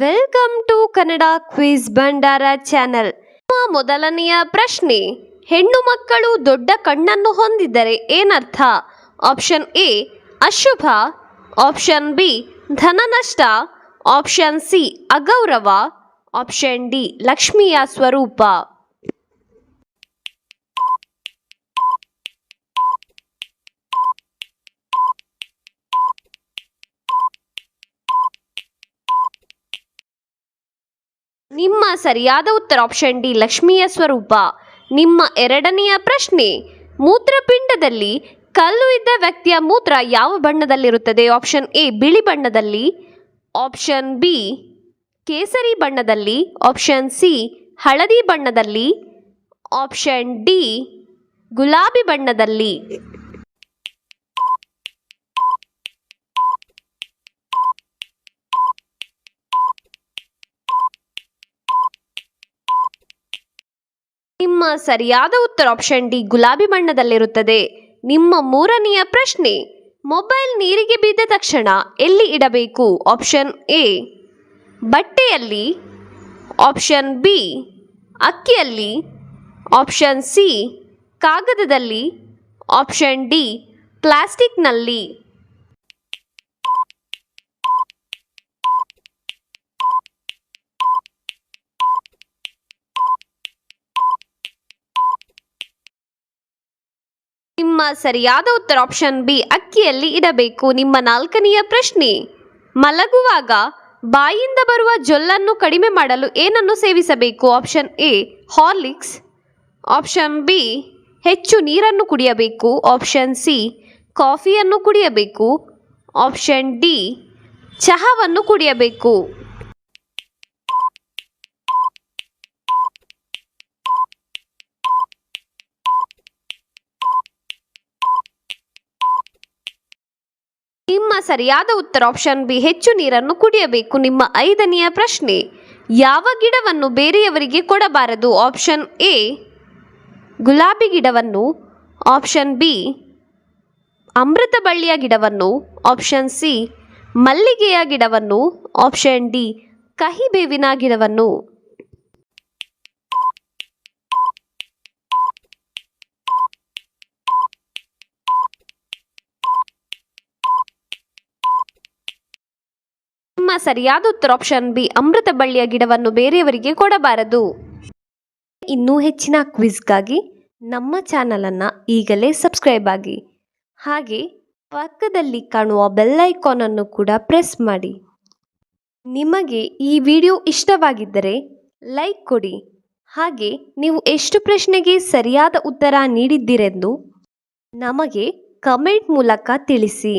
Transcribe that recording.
Welcome to Kannada quiz Bhandara channel ಮೊದಲನೆಯ ಪ್ರಶ್ನೆ, ಹೆಣ್ಣು ಮಕ್ಕಳು ದೊಡ್ಡ ಕಣ್ಣನ್ನು ಹೊಂದಿದ್ದರೆ ಏನರ್ಥ? ಆಪ್ಷನ್ ಎ ಅಶುಭ. ಆಪ್ಷನ್ ಬಿ ಧನನಷ್ಟ ಆಪ್ಷನ್ ಸಿ ಅಗೌರವ. ಆಪ್ಷನ್ ಡಿ ಲಕ್ಷ್ಮಿಯ ಸ್ವರೂಪ. ನಿಮ್ಮ ಸರಿಯಾದ ಉತ್ತರ ಆಪ್ಷನ್ ಡಿ ಲಕ್ಷ್ಮಿಯ ಸ್ವರೂಪ. ನಿಮ್ಮ ಎರಡನೆಯ ಪ್ರಶ್ನೆ, ಮೂತ್ರಪಿಂಡದಲ್ಲಿ ಕಲ್ಲು ಇದ್ದ ವ್ಯಕ್ತಿಯ ಮೂತ್ರ ಯಾವ ಬಣ್ಣದಲ್ಲಿರುತ್ತದೆ? ಆಪ್ಷನ್ ಎ, ಬಿಳಿ ಬಣ್ಣದಲ್ಲಿ. ಆಪ್ಷನ್ ಬಿ, ಕೇಸರಿ ಬಣ್ಣದಲ್ಲಿ. ಆಪ್ಷನ್ ಸಿ, ಹಳದಿ ಬಣ್ಣದಲ್ಲಿ. ಆಪ್ಷನ್ ಡಿ, ಗುಲಾಬಿ ಬಣ್ಣದಲ್ಲಿ. ನಿಮ್ಮ ಸರಿಯಾದ ಉತ್ತರ ಆಪ್ಷನ್ ಡಿ ಗುಲಾಬಿ ಬಣ್ಣದಲ್ಲಿರುತ್ತದೆ. ನಿಮ್ಮ ಮೂರನೆಯ ಪ್ರಶ್ನೆ, ಮೊಬೈಲ್ ನೀರಿಗೆ ಬಿದ್ದ ತಕ್ಷಣ ಎಲ್ಲಿ ಇಡಬೇಕು? ಆಪ್ಷನ್ ಎ, ಬಟ್ಟೆಯಲ್ಲಿ. ಆಪ್ಷನ್ ಬಿ, ಅಕ್ಕಿಯಲ್ಲಿ. ಆಪ್ಷನ್ ಸಿ, ಕಾಗದದಲ್ಲಿ. ಆಪ್ಷನ್ ಡಿ ಪ್ಲಾಸ್ಟಿಕ್ನಲ್ಲಿ ನಿಮ್ಮ ಸರಿಯಾದ ಉತ್ತರ ಆಪ್ಷನ್ ಬಿ ಅಕ್ಕಿಯಲ್ಲಿ ಇಡಬೇಕು. ನಿಮ್ಮ ನಾಲ್ಕನೆಯ ಪ್ರಶ್ನೆ, ಮಲಗುವಾಗ ಬಾಯಿಂದ ಬರುವ ಜೊಲ್ಲನ್ನು ಕಡಿಮೆ ಮಾಡಲು ಏನನ್ನು ಸೇವಿಸಬೇಕು? Option A Horlicks option B ಹೆಚ್ಚು ನೀರನ್ನು ಕುಡಿಯಬೇಕು. ಆಪ್ಷನ್ ಸಿ ಕಾಫಿಯನ್ನು ಕುಡಿಯಬೇಕು. ಆಪ್ಷನ್ ಡಿ ಚಹಾವನ್ನು ಕುಡಿಯಬೇಕು. ನಿಮ್ಮ ಸರಿಯಾದ ಉತ್ತರ ಆಪ್ಷನ್ ಬಿ ಹೆಚ್ಚು ನೀರನ್ನು ಕುಡಿಯಬೇಕು. ನಿಮ್ಮ ಐದನೆಯ ಪ್ರಶ್ನೆ, ಯಾವ ಗಿಡವನ್ನು ಬೇರೆಯವರಿಗೆ ಕೊಡಬಾರದು? ಆಪ್ಷನ್ ಎ ಗುಲಾಬಿ ಗಿಡವನ್ನು. ಆಪ್ಷನ್ ಬಿ ಅಮೃತ ಬಳ್ಳಿಯ ಗಿಡವನ್ನು. ಆಪ್ಷನ್ ಸಿ ಮಲ್ಲಿಗೆಯ ಗಿಡವನ್ನು. ಆಪ್ಷನ್ ಡಿ ಕಹಿ ಬೇವಿನ ಗಿಡವನ್ನು ನಿಮ್ಮ ಸರಿಯಾದ ಉತ್ತರ ಆಪ್ಷನ್ ಬಿ ಅಮೃತ ಬಳ್ಳಿಯ ಗಿಡವನ್ನು ಬೇರೆಯವರಿಗೆ ಕೊಡಬಾರದು. ಇನ್ನೂ ಹೆಚ್ಚಿನ ಕ್ವಿಜ್ಗಾಗಿ ನಮ್ಮ ಚಾನಲನ್ನು ಈಗಲೇ ಸಬ್ಸ್ಕ್ರೈಬ್ ಆಗಿ. ಹಾಗೆ ಪಕ್ಕದಲ್ಲಿ ಕಾಣುವ ಬೆಲ್ ಐಕಾನನ್ನು ಕೂಡ ಪ್ರೆಸ್ ಮಾಡಿ. ನಿಮಗೆ ಈ ವಿಡಿಯೋ ಇಷ್ಟವಾಗಿದ್ದರೆ ಲೈಕ್ ಕೊಡಿ. ಹಾಗೆ ನೀವು ಎಷ್ಟು ಪ್ರಶ್ನೆಗೆ ಸರಿಯಾದ ಉತ್ತರ ನೀಡಿದ್ದೀರೆಂದು ನಮಗೆ ಕಮೆಂಟ್ ಮೂಲಕ ತಿಳಿಸಿ.